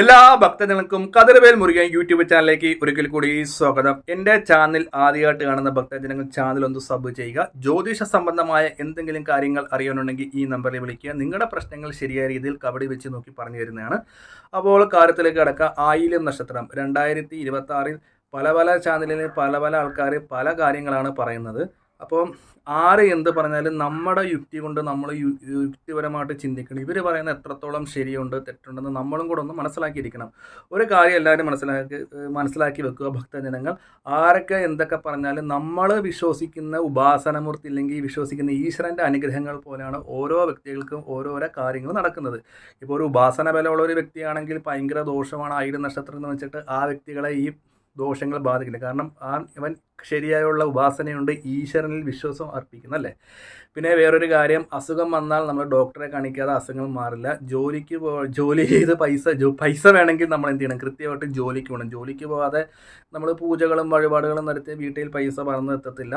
എല്ലാ ഭക്തജനങ്ങൾക്കും കതിരവേൽ മുരുകൻ യൂട്യൂബ് ചാനലിലേക്ക് ഒരിക്കൽ കൂടി സ്വാഗതം. എന്റെ ചാനൽ ആദ്യമായിട്ട് കാണുന്ന ഭക്തജനങ്ങൾ ചാനൽ ഒന്ന് സബ് ചെയ്യുക. ജ്യോതിഷ സംബന്ധമായ എന്തെങ്കിലും കാര്യങ്ങൾ അറിയാനുണ്ടെങ്കിൽ ഈ നമ്പറിൽ വിളിക്കുക. നിങ്ങളുടെ പ്രശ്നങ്ങൾ ശരിയായ രീതിയിൽ കബഡി വെച്ച് നോക്കി പറഞ്ഞു തരുന്നതാണ്. അപ്പോൾ കാര്യത്തിലേക്ക് കിടക്കുക. ആയില്യം നക്ഷത്രം. രണ്ടായിരത്തി പല പല ചാനലിൽ പല പല ആൾക്കാർ പല കാര്യങ്ങളാണ് പറയുന്നത്. അപ്പോൾ ആര് എന്ത് പറഞ്ഞാലും നമ്മുടെ യുക്തി കൊണ്ട് നമ്മൾ യുക്തിപരമായിട്ട് ചിന്തിക്കണം. ഇവർ പറയുന്ന എത്രത്തോളം ശരിയുണ്ട് തെറ്റുണ്ടെന്ന് നമ്മളും കൂടെ ഒന്ന് മനസ്സിലാക്കിയിരിക്കണം. ഒരു കാര്യം എല്ലാവരും മനസ്സിലാക്കി മനസ്സിലാക്കി വെക്കുക ഭക്തജനങ്ങൾ ആരൊക്കെ എന്തൊക്കെ പറഞ്ഞാലും നമ്മൾ വിശ്വസിക്കുന്ന ഉപാസനമൂർത്തി ഇല്ലെങ്കിൽ വിശ്വസിക്കുന്ന ഈശ്വരന്റെ അനുഗ്രഹങ്ങൾ പോലെയാണ് ഓരോ വ്യക്തികൾക്കും ഓരോരോ കാര്യങ്ങൾ നടക്കുന്നത്. ഇപ്പോൾ ഒരു ഉപാസന ബലമുള്ള ഒരു വ്യക്തിയാണെങ്കിൽ ഭയങ്കര ദോഷമാണ്. ആയിരം നക്ഷത്രം എന്ന് വെച്ചിട്ട് ആ വ്യക്തികളെ ഈ ദോഷങ്ങൾ ബാധിക്കില്ല. കാരണം ആ അവൻ ശരിയായുള്ള ഉപാസനയുണ്ട് ഈശ്വരനിൽ വിശ്വാസം അർപ്പിക്കുന്നു അല്ലേ? പിന്നെ വേറൊരു കാര്യം അസുഖം വന്നാൽ നമ്മൾ ഡോക്ടറെ കാണിക്കാതെ അസുഖങ്ങൾ മാറില്ല. ജോലിക്ക് പോ ജോലി ചെയ്ത് പൈസ ജോ പൈസ വേണമെങ്കിൽ നമ്മൾ എന്ത് ചെയ്യണം? കൃത്യമായിട്ട് ജോലിക്ക് പോകണം. ജോലിക്ക് പോകാതെ നമ്മൾ പൂജകളും വഴിപാടുകളും നടത്തി വീട്ടിൽ പൈസ പറന്ന് എത്തത്തില്ല.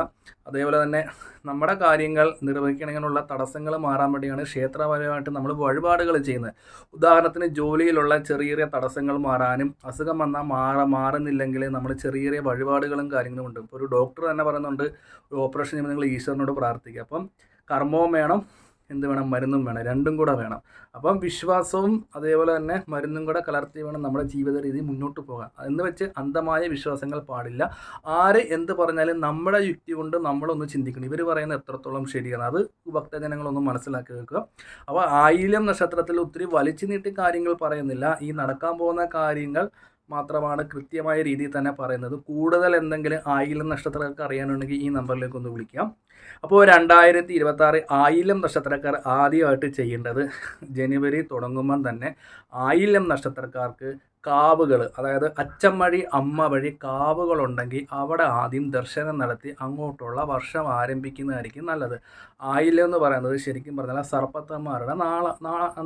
അതേപോലെ തന്നെ നമ്മുടെ കാര്യങ്ങൾ നിർവഹിക്കണമെന്നുള്ള തടസ്സങ്ങൾ മാറാൻ വേണ്ടിയാണ് ക്ഷേത്രപരമായിട്ട് നമ്മൾ വഴിപാടുകൾ ചെയ്യുന്നത്. ഉദാഹരണത്തിന് ജോലിയിലുള്ള ചെറിയ ചെറിയ തടസ്സങ്ങൾ മാറാനും അസുഖം വന്നാൽ മാറ മാറുന്നില്ലെങ്കിൽ നമ്മൾ ചെറിയ ചെറിയ വഴിപാടുകളും കാര്യങ്ങളും ഉണ്ട്. ഇപ്പോൾ ഒരു ഡോക്ടർ തന്നെ പറയുന്നുണ്ട് ഒരു ഓപ്പറേഷൻ ചെയ്യുമ്പോൾ നിങ്ങൾ ഈശ്വരനോട് പ്രാർത്ഥിക്കുക. അപ്പം കർമ്മവും വേണം എന്ത് വേണം? മരുന്നും വേണം. രണ്ടും കൂടെ വേണം. അപ്പം വിശ്വാസവും അതേപോലെ തന്നെ മരുന്നും കൂടെ കലർത്തി വേണം നമ്മുടെ ജീവിത രീതി മുന്നോട്ട് പോകാൻ. എന്ന് വെച്ച് അന്ധമായ വിശ്വാസങ്ങൾ പാടില്ല. ആര് എന്ത് പറഞ്ഞാലും നമ്മുടെ യുക്തി കൊണ്ട് നമ്മളൊന്ന് ചിന്തിക്കണം. ഇവർ പറയുന്നത് എത്രത്തോളം ശരിയാണ്? അത് ഭക്തജനങ്ങളൊന്നും മനസ്സിലാക്കി വെക്കുക. അപ്പോൾ ആയിലം നക്ഷത്രത്തിൽ ഒത്തിരി വലിച്ചു നീട്ടി കാര്യങ്ങൾ പറയുന്നില്ല. ഈ നടക്കാൻ പോകുന്ന കാര്യങ്ങൾ മാത്രമാണ് കൃത്യമായ രീതിയിൽ തന്നെ പറയുന്നത്. കൂടുതൽ എന്തെങ്കിലും ആയില്യം നക്ഷത്രക്കാർക്ക് അറിയാനുണ്ടെങ്കിൽ ഈ നമ്പറിലേക്ക് ഒന്ന് വിളിക്കാം. അപ്പോൾ രണ്ടായിരത്തി ഇരുപത്തി ആറ് ആയില്യം നക്ഷത്രക്കാർ ആദ്യമായിട്ട് ചെയ്യേണ്ടത് ജനുവരി തുടങ്ങുമ്പം തന്നെ ആയില്യം നക്ഷത്രക്കാർക്ക് കാവുകൾ അതായത് അച്ഛൻ വഴി അമ്മ വഴി കാവുകളുണ്ടെങ്കിൽ അവിടെ ആദ്യം ദർശനം നടത്തി അങ്ങോട്ടുള്ള വർഷം ആരംഭിക്കുന്നതായിരിക്കും നല്ലത്. ആയില്യം എന്ന് പറയുന്നത് ശരിക്കും പറഞ്ഞാൽ സർപ്പത്തന്മാരുടെ നാള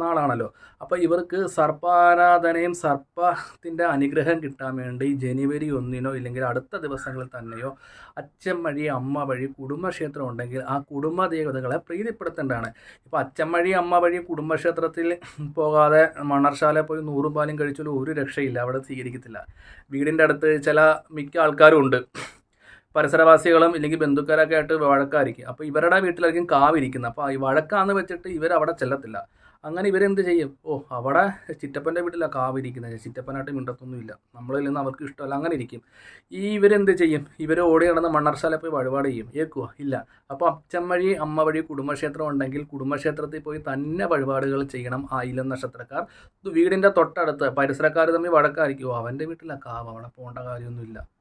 നാളാണല്ലോ. അപ്പോൾ ഇവർക്ക് സർപ്പാരാധനയും സർപ്പത്തിന്റെ അനുഗ്രഹം കിട്ടാൻ വേണ്ടി ജനുവരി ഒന്നിനോ ഇല്ലെങ്കിൽ അടുത്ത ദിവസങ്ങളിൽ തന്നെയോ അച്ഛൻ വഴി അമ്മ വഴി കുടുംബക്ഷേത്രം ഉണ്ടെങ്കിൽ ആ കുടുംബ ദേവതകളെ പ്രീതിപ്പെടുത്തേണ്ടതാണ്. ഇപ്പോൾ അച്ഛൻ വഴി അമ്മ വഴി കുടുംബക്ഷേത്രത്തിൽ പോകാതെ മണ്ണർശാല പോയി നൂറും പാലും കഴിച്ചാലും ഒരു രക്ഷയില്ല അവിടെ സ്വീകരിക്കത്തില്ല. വീടിന്റെ അടുത്ത് ചില മിക്ക ആൾക്കാരും ഉണ്ട്. പരിസരവാസികളും ഇല്ലെങ്കിൽ ബന്ധുക്കാരൊക്കെ ആയിട്ട് വഴക്കായിരിക്കും. അപ്പോൾ ഇവരുടെ വീട്ടിലായിരിക്കും കാവിരിക്കുന്നത്. അപ്പോൾ ഈ വഴക്കാന്ന് വെച്ചിട്ട് ഇവർ അവിടെ ചെല്ലത്തില്ല. അങ്ങനെ ഇവരെന്ത് ചെയ്യും? ഓ അവിടെ ചിറ്റപ്പന്റെ വീട്ടിലാണ് കാവിരിക്കുന്നത് ചിറ്റപ്പനായിട്ട് മിണ്ടത്തൊന്നുമില്ല. നമ്മളിൽ നിന്ന് അവർക്ക് ഇഷ്ടമല്ല. അങ്ങനെ ഇരിക്കും. ഈ ഇവരെന്ത് ചെയ്യും? ഇവർ ഓടി നടന്ന് മണ്ണർശാല പോയി വഴിപാട് ചെയ്യും. ഏക്കുവോ? ഇല്ല. അപ്പോൾ അച്ഛൻ വഴി അമ്മ വഴി കുടുംബക്ഷേത്രം ഉണ്ടെങ്കിൽ കുടുംബക്ഷേത്രത്തിൽ പോയി തന്നെ വഴിപാടുകൾ ചെയ്യണം ആ ഇലം നക്ഷത്രക്കാർ. വീടിന്റെ തൊട്ടടുത്ത് പരിസരക്കാർ തമ്മിൽ വഴക്കായിരിക്കുമോ അവന്റെ വീട്ടിലാണ് കാവ്. അവിടെ പോകേണ്ട കാര്യമൊന്നുമില്ല.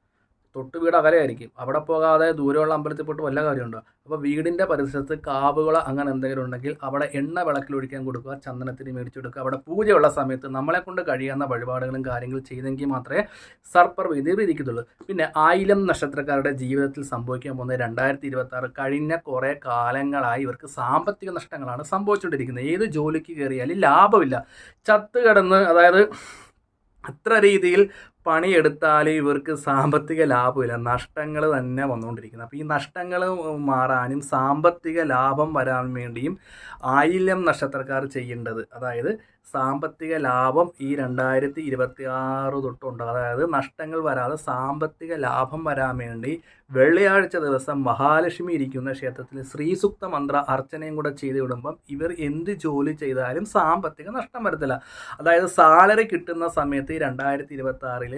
തൊട്ട് വീട് അകലെയായിരിക്കും. അവിടെ പോകാതെ ദൂരെയുള്ള അമ്പലത്തിൽ പോയിട്ട് വല്ല കാര്യമുണ്ടോ? അപ്പോൾ വീടിന്റെ പരിസരത്ത് കാവുകൾ അങ്ങനെ എന്തെങ്കിലും ഉണ്ടെങ്കിൽ അവിടെ എണ്ണ വിളക്കിലൊഴിക്കാൻ കൊടുക്കുക ചന്ദനത്തിന് മേടിച്ചെടുക്കുക അവിടെ പൂജയുള്ള സമയത്ത് നമ്മളെ കൊണ്ട് കഴിയാവുന്ന വഴിപാടുകളും കാര്യങ്ങളും ചെയ്തെങ്കിൽ മാത്രമേ സർപ്പർ വിധിയിരിക്കത്തുള്ളൂ പിന്നെ ആയിരം നക്ഷത്രക്കാരുടെ ജീവിതത്തിൽ സംഭവിക്കാൻ പോകുന്ന രണ്ടായിരത്തി ഇരുപത്തി ആറ് കഴിഞ്ഞ കുറേ കാലങ്ങളായി ഇവർക്ക് സാമ്പത്തിക നഷ്ടങ്ങളാണ് സംഭവിച്ചുകൊണ്ടിരിക്കുന്നത്. ഏത് ജോലിക്ക് കയറിയാലും ലാഭമില്ല. ചത്ത് കിടന്ന് അതായത് അത്ര രീതിയിൽ പണിയെടുത്താൽ ഇവർക്ക് സാമ്പത്തിക ലാഭമില്ല. നഷ്ടങ്ങൾ തന്നെ വന്നുകൊണ്ടിരിക്കുന്നത് അപ്പോൾ ഈ നഷ്ടങ്ങൾ മാറാനും സാമ്പത്തിക ലാഭം വരാൻ വേണ്ടിയും ആയില്യം നക്ഷത്രക്കാർ ചെയ്യേണ്ടത്. അതായത് സാമ്പത്തിക ലാഭം ഈ രണ്ടായിരത്തി ഇരുപത്തി ആറ് തൊട്ടുണ്ട് അതായത് നഷ്ടങ്ങൾ വരാതെ സാമ്പത്തിക ലാഭം വരാൻ വേണ്ടി വെള്ളിയാഴ്ച ദിവസം മഹാലക്ഷ്മി ഇരിക്കുന്ന ക്ഷേത്രത്തിൽ ശ്രീസുക്ത മന്ത്ര അർച്ചനയും കൂടെ ചെയ്ത് വിടുമ്പം ഇവർ എന്ത് ജോലി ചെയ്താലും സാമ്പത്തിക നഷ്ടം വരത്തില്ല. അതായത് സാലറി കിട്ടുന്ന സമയത്ത് രണ്ടായിരത്തി ഇരുപത്തി ആറിൽ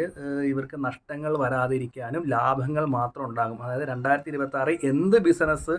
ഇവർക്ക് നഷ്ടങ്ങൾ വരാതിരിക്കാനും ലാഭങ്ങൾ മാത്രം ഉണ്ടാകും. അതായത് രണ്ടായിരത്തി ഇരുപത്തി ആറ് എന്ത് ബിസിനസ്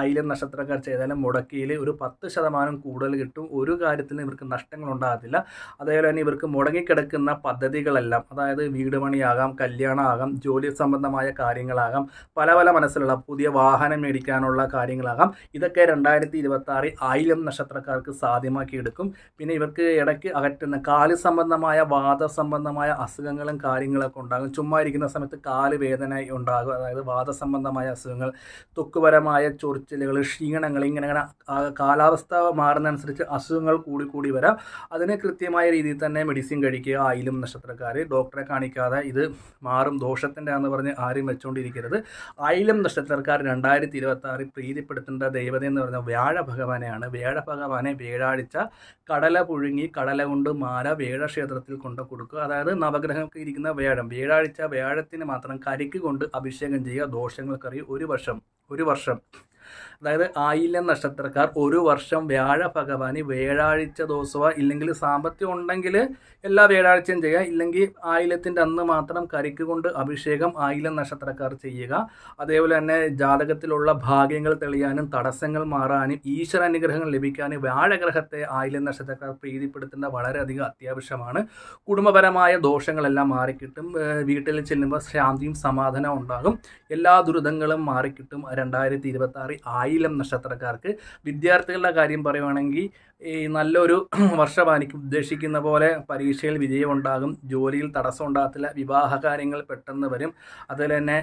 ആയിരം നക്ഷത്രക്കാർ ചെയ്താലും മുടക്കിയിൽ ഒരു പത്ത് ശതമാനം കൂടുതൽ കിട്ടും. ഒരു കാര്യത്തിലും ഇവർക്ക് നഷ്ടങ്ങൾ ഉണ്ടാകത്തില്ല. അതേപോലെ തന്നെ ഇവർക്ക് മുടങ്ങിക്കിടക്കുന്ന പദ്ധതികളെല്ലാം അതായത് വീട് പണിയാകാം കല്യാണമാകാം ജോലി സംബന്ധമായ കാര്യങ്ങളാകാം പല പല മനസ്സിലുള്ള പുതിയ വാഹനം മേടിക്കാനുള്ള കാര്യങ്ങളാകാം. ഇതൊക്കെ രണ്ടായിരത്തി ഇരുപത്തി ആറ് ആയിരം നക്ഷത്രക്കാർക്ക് സാധ്യമാക്കിയെടുക്കും. പിന്നെ ഇവർക്ക് ഇടയ്ക്ക് അകറ്റുന്ന കാൽ സംബന്ധമായ വാദ സംബന്ധമായ അസുഖങ്ങളും കാര്യങ്ങളൊക്കെ ഉണ്ടാകും. ചുമ്മാ ഇരിക്കുന്ന സമയത്ത് കാൽ വേദന ഉണ്ടാകും. അതായത് വാദ സംബന്ധമായ അസുഖങ്ങൾ തൊക്കുപരമായ ചൊറിച്ചിലുകൾ ക്ഷീണങ്ങൾ ഇങ്ങനെ ഇങ്ങനെ കാലാവസ്ഥ മാറുന്നതനുസരിച്ച് അസുഖങ്ങൾ കൂടി കൂടി വരാം. അതിന് കൃത്യമായ രീതിയിൽ തന്നെ മെഡിസിൻ കഴിക്കുക. ആയിലും നക്ഷത്രക്കാർ ഡോക്ടറെ കാണിക്കാതെ ഇത് മാറും. ദോഷത്തിന്റെ എന്ന് പറഞ്ഞ് ആരും വെച്ചുകൊണ്ടിരിക്കരുത് ആയിലും നക്ഷത്രക്കാർ രണ്ടായിരത്തി ഇരുപത്തി ആറിൽ പ്രീതിപ്പെടുത്തേണ്ട ദേവത എന്ന് പറയുന്ന വ്യാഴ ഭഗവാനെയാണ്. വ്യാഴ ഭഗവാനെ വ്യാഴാഴ്ച കടല പുഴുങ്ങി കടല കൊണ്ട് മാല വേഴ ക്ഷേത്രത്തിൽ കൊണ്ട് കൊടുക്കുക. അതായത് നവഗ്രഹങ്ങൾക്ക് ഇരിക്കുന്ന വ്യാഴം. വ്യാഴാഴ്ച വ്യാഴത്തിന് മാത്രം കരിക്ക് കൊണ്ട് അഭിഷേകം ചെയ്യുക ദോഷങ്ങൾക്കറിയുക ഒരു വർഷം. ഒരു വർഷം. അതായത് ആയില്യം നക്ഷത്രക്കാർ ഒരു വർഷം വ്യാഴ ഭഗവാനി വ്യാഴാഴ്ച ദിവസമോ ഇല്ലെങ്കിൽ സാമ്പത്തികം ഉണ്ടെങ്കിൽ എല്ലാ വ്യാഴാഴ്ചയും ചെയ്യുക. ഇല്ലെങ്കിൽ ആയില്യത്തിന്റെ അന്ന് മാത്രം കരിക്ക് കൊണ്ട് അഭിഷേകം ആയില്യം നക്ഷത്രക്കാർ ചെയ്യുക. അതേപോലെ തന്നെ ജാതകത്തിലുള്ള ഭാഗ്യങ്ങൾ തെളിയാനും തടസ്സങ്ങൾ മാറാനും ഈശ്വര അനുഗ്രഹങ്ങൾ ലഭിക്കാനും വ്യാഴഗ്രഹത്തെ ആയില്യം നക്ഷത്രക്കാർ പ്രീതിപ്പെടുത്തേണ്ട വളരെയധികം അത്യാവശ്യമാണ്. കുടുംബപരമായ ദോഷങ്ങളെല്ലാം മാറിക്കിട്ടും. വീട്ടിൽ ചെല്ലുമ്പോൾ ശാന്തിയും സമാധാനവും ഉണ്ടാകും. എല്ലാ ദുരിതങ്ങളും മാറിക്കിട്ടും. രണ്ടായിരത്തി ഇരുപത്തി ആറിൽ ആയിരം നക്ഷത്രക്കാർക്ക് വിദ്യാർത്ഥികളുടെ കാര്യം പറയുവാണെങ്കിൽ ഈ നല്ലൊരു വർഷമായിരിക്കും ഉദ്ദേശിക്കുന്ന പോലെ പരീക്ഷയിൽ വിജയമുണ്ടാകും. ജോലിയിൽ തടസ്സം ഉണ്ടാകത്തില്ല. വിവാഹ കാര്യങ്ങൾ പെട്ടെന്ന് വരും. അതുപോലെ തന്നെ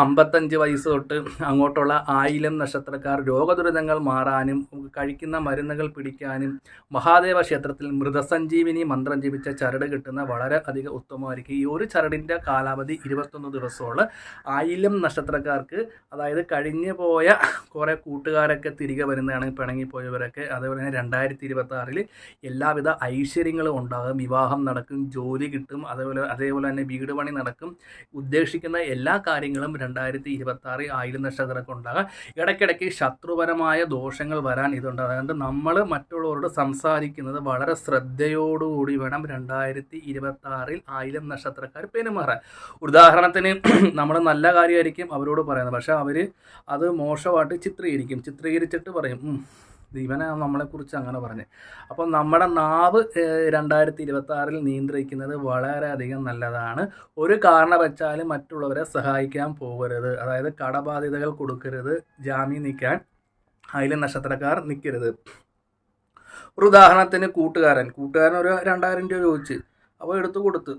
അമ്പത്തഞ്ച് വയസ്സ് തൊട്ട് അങ്ങോട്ടുള്ള ആയിരം നക്ഷത്രക്കാർ രോഗദുരിതങ്ങൾ മാറാനും കഴിക്കുന്ന മരുന്നുകൾ പിടിക്കാനും മഹാദേവ ക്ഷേത്രത്തിൽ മൃതസഞ്ജീവിനി മന്ത്രം ജപിച്ച ചരട് കിട്ടുന്ന വളരെ അധികം ഉത്തമമായിരിക്കും. ഈ ഒരു ചരടിന്റെ കാലാവധി ഇരുപത്തൊന്ന് ദിവസമുള്ള ആയിരം നക്ഷത്രക്കാർക്ക് അതായത് കഴിഞ്ഞു പോയ കുറേ കൂട്ടുകാരൊക്കെ തിരികെ വരുന്നതാണ് പിണങ്ങിപ്പോയവരൊക്കെ. അതേപോലെ തന്നെ രണ്ടായിരത്തി ഇരുപത്തി എല്ലാവിധ ഐശ്വര്യങ്ങളും ഉണ്ടാകും. വിവാഹം നടക്കും ജോലി കിട്ടും. അതേപോലെ അതേപോലെ തന്നെ വീട് പണി നടക്കും. ഉദ്ദേശിക്കുന്ന എല്ലാ കാര്യങ്ങളും രണ്ടായിരത്തി ഇരുപത്തി ആറ് ആയിരം നക്ഷത്രമൊക്കെ ഉണ്ടാകാം. ഇടയ്ക്കിടയ്ക്ക് ശത്രുപരമായ ദോഷങ്ങൾ വരാൻ ഇതുണ്ട്. അതുകൊണ്ട് നമ്മൾ മറ്റുള്ളവരോട് സംസാരിക്കുന്നത് വളരെ ശ്രദ്ധയോടുകൂടി വേണം രണ്ടായിരത്തി ഇരുപത്തി ആറിൽ ആയിരം നക്ഷത്രക്കാർ പെരുമാറാൻ. ഉദാഹരണത്തിന് നമ്മൾ നല്ല കാര്യമായിരിക്കും അവരോട് പറയുന്നത്. പക്ഷേ അവർ അത് മോശമായിട്ട് ചിത്രീകരിക്കും. ചിത്രീകരിച്ചിട്ട് പറയും "ഉം, ഇവനെ നമ്മളെക്കുറിച്ച് അങ്ങനെ പറഞ്ഞു. അപ്പം നമ്മുടെ നാവ് രണ്ടായിരത്തി ഇരുപത്തി ആറിൽ നിയന്ത്രിക്കുന്നത് വളരെയധികം നല്ലതാണ്. ഒരു കാരണവച്ചാലും മറ്റുള്ളവരെ സഹായിക്കാൻ പോകരുത്. അതായത് കടബാധ്യതകൾ കൊടുക്കരുത്. ജാമ്യം നിൽക്കാൻ അതിൽ നക്ഷത്രക്കാർ നിൽക്കരുത് ഒരു ഉദാഹരണത്തിന് കൂട്ടുകാരൻ. കൂട്ടുകാരൻ ഒരു രണ്ടായിരം രൂപ ചോദിച്ച്. അപ്പോൾ എടുത്തു കൊടുത്ത്.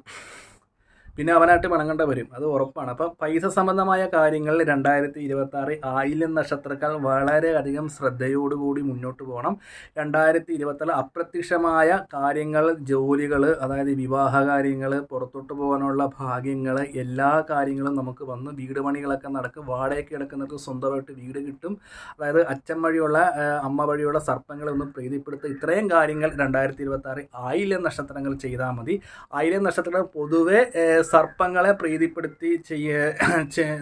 പിന്നെ അവനായിട്ട് മണങ്ങണ്ട വരും അത് ഉറപ്പാണ്. അപ്പം പൈസ സംബന്ധമായ കാര്യങ്ങളിൽ രണ്ടായിരത്തി ഇരുപത്തി ആറ് ആയില്യം നക്ഷത്രക്കാർ വളരെയധികം ശ്രദ്ധയോടുകൂടി മുന്നോട്ട് പോകണം. രണ്ടായിരത്തി ഇരുപത്തി അപ്രത്യക്ഷമായ കാര്യങ്ങൾ ജോലികൾ അതായത് വിവാഹ കാര്യങ്ങൾ പുറത്തോട്ട് പോകാനുള്ള ഭാഗ്യങ്ങൾ എല്ലാ കാര്യങ്ങളും നമുക്ക് വന്ന് വീട് പണികളൊക്കെ നടക്കും. വാടകയ്ക്ക് കിടക്കുന്നവർക്ക് സ്വന്തമായിട്ട് വീട് കിട്ടും. അതായത് അച്ഛൻ വഴിയുള്ള അമ്മ വഴിയുള്ള സർപ്പങ്ങളെ ഒന്ന് ഇത്രയും കാര്യങ്ങൾ രണ്ടായിരത്തി ഇരുപത്തി ആറ് ആയില്യം നക്ഷത്രങ്ങൾ ചെയ്താൽ മതി. ആയില്യം നക്ഷത്രങ്ങൾ പൊതുവെ സർപ്പങ്ങളെ പ്രീതിപ്പെടുത്തി ചെയ്യ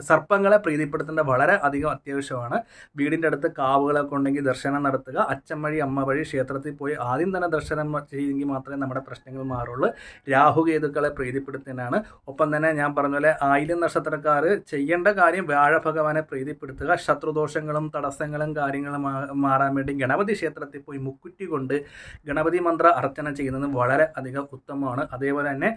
സർപ്പങ്ങളെ പ്രീതിപ്പെടുത്തേണ്ട വളരെ അധികം അത്യാവശ്യമാണ്. വീടിന്റെ അടുത്ത് കാവുകളൊക്കെ ഉണ്ടെങ്കിൽ ദർശനം നടത്തുക. അച്ഛൻ വഴി അമ്മ വഴി ക്ഷേത്രത്തിൽ പോയി ആദ്യം തന്നെ ദർശനം ചെയ്തെങ്കിൽ മാത്രമേ നമ്മുടെ പ്രശ്നങ്ങൾ മാറുള്ളൂ. രാഹുകേതുക്കളെ പ്രീതിപ്പെടുത്തുന്നതാണ്. ഒപ്പം തന്നെ ഞാൻ പറഞ്ഞ പോലെ ആയിരം നക്ഷത്രക്കാർ ചെയ്യേണ്ട കാര്യം വ്യാഴ ഭഗവാനെ പ്രീതിപ്പെടുത്തുക. ശത്രുദോഷങ്ങളും തടസ്സങ്ങളും കാര്യങ്ങളും മാറാൻ വേണ്ടി ഗണപതി ക്ഷേത്രത്തിൽ പോയി മുക്കുറ്റി കൊണ്ട് ഗണപതി മന്ത്ര അർച്ചന ചെയ്യുന്നത് വളരെ അധികം ഉത്തമമാണ്. അതേപോലെ തന്നെ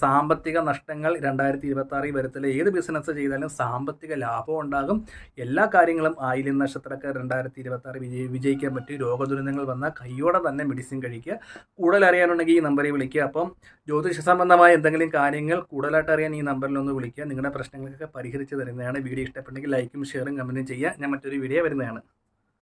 സാമ്പത്തിക നഷ്ടങ്ങൾ രണ്ടായിരത്തി ഇരുപത്തി ആറിൽ വരത്തില്ല. ഏത് ബിസിനസ് ചെയ്താലും സാമ്പത്തിക ലാഭം ഉണ്ടാകും. എല്ലാ കാര്യങ്ങളും ആയില്യം നക്ഷത്രക്കാർ രണ്ടായിരത്തി ഇരുപത്തി ആറ് വിജയി വിജയിക്കാൻ പറ്റി. രോഗദുരിതങ്ങൾ വന്നാൽ കൈയോടെ തന്നെ മെഡിസിൻ കഴിക്കുക. കൂടുതൽ അറിയാനുണ്ടെങ്കിൽ ഈ നമ്പറിൽ വിളിക്കുക. അപ്പം ജ്യോതിഷ സംബന്ധമായ എന്തെങ്കിലും കാര്യങ്ങൾ കൂടുതലായിട്ട് അറിയാൻ ഈ നമ്പറിൽ ഒന്ന് വിളിക്കുക. നിങ്ങളുടെ പ്രശ്നങ്ങൾക്കൊക്കെ പരിഹരിച്ച് തരുന്നതാണ്. വീഡിയോ ഇഷ്ടപ്പെട്ടെങ്കിൽ ലൈക്കും ഷെയറും കമന്റും ചെയ്യുക. ഞാൻ മറ്റൊരു വീഡിയോ വരുന്നതാണ്.